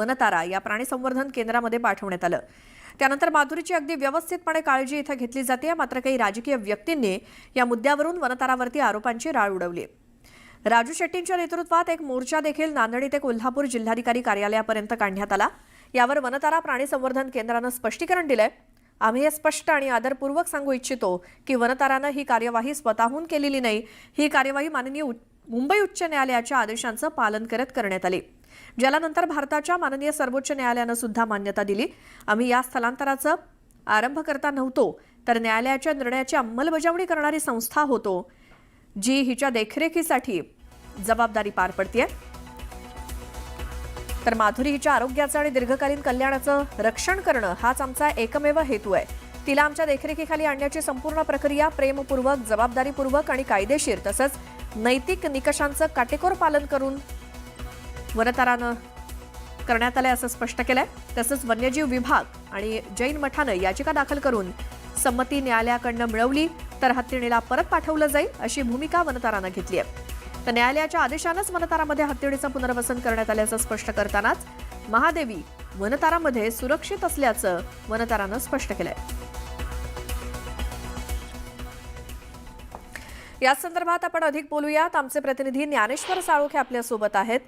वनतारा या प्राणी संवर्धन केंद्रामध्ये पाठवण्यात आलं. त्यानंतर माधुरीची अगदी व्यवस्थितपणे काळजी इथं घेतली जाते. मात्र काही राजकीय व्यक्तींनी या मुद्द्यावरून वनतारावरती आरोपांची राळ उडवली. राजू शेट्टींच्या नेतृत्वात एक मोर्चा देखील नांदेड ते कोल्हापूर जिल्हाधिकारी कार्यालयापर्यंत काढण्यात आला. यावर वनतारा प्राणी संवर्धन केंद्रानं स्पष्टीकरण दिलंय. आम्ही हे स्पष्ट आणि आदरपूर्वक सांगू इच्छितो की वनतारानं ही कार्यवाही स्वतःहून केलेली नाही. ही कार्यवाही माननीय मुंबई उच्च न्यायालयाच्या आदेशांचं पालन करत करण्यात आले. ज्याला नंतर भारताच्या माननीय सर्वोच्च न्यायालयानं सुद्धा मान्यता दिली. आम्ही या स्थलांतराचं आरंभ करता नव्हतो तर न्यायालयाच्या निर्णयाची अंमलबजावणी करणारी संस्था होतो जी हिच्या देखरेखीसाठी जबाबदारी पार पडतीये. तर माधुरी हिच्या आरोग्याचं आणि दीर्घकालीन कल्याणाचं रक्षण करणं हाच आमचा एकमेव हेतू आहे. तिला आमच्या देखरेखीखाली आणण्याची संपूर्ण प्रक्रिया प्रेमपूर्वक जबाबदारीपूर्वक आणि कायदेशीर तसंच नैतिक निकषांचं काटेकोर पालन करून वनतारानं करण्यात आलंय असं स्पष्ट केलंय. तसंच वन्यजीव विभाग आणि जैन मठानं याचिका दाखल करून संमती न्यायालयाकडनं मिळवली तर हत्तीणीला परत पाठवलं जाईल अशी भूमिका वनतारानं घेतली आहे. तर न्यायालयाच्या आदेशानंच वनतारामध्ये हत्तीणीचं पुनर्वसन करण्यात आल्याचं स्पष्ट करतानाच महादेवी वनतारामध्ये सुरक्षित असल्याचं वनतारानं स्पष्ट केलंय. या संदर्भात आपण अधिक बोलूयात. आमचे प्रतिनिधी ज्ञानेश्वर साळोखे आपल्यासोबत आहेत.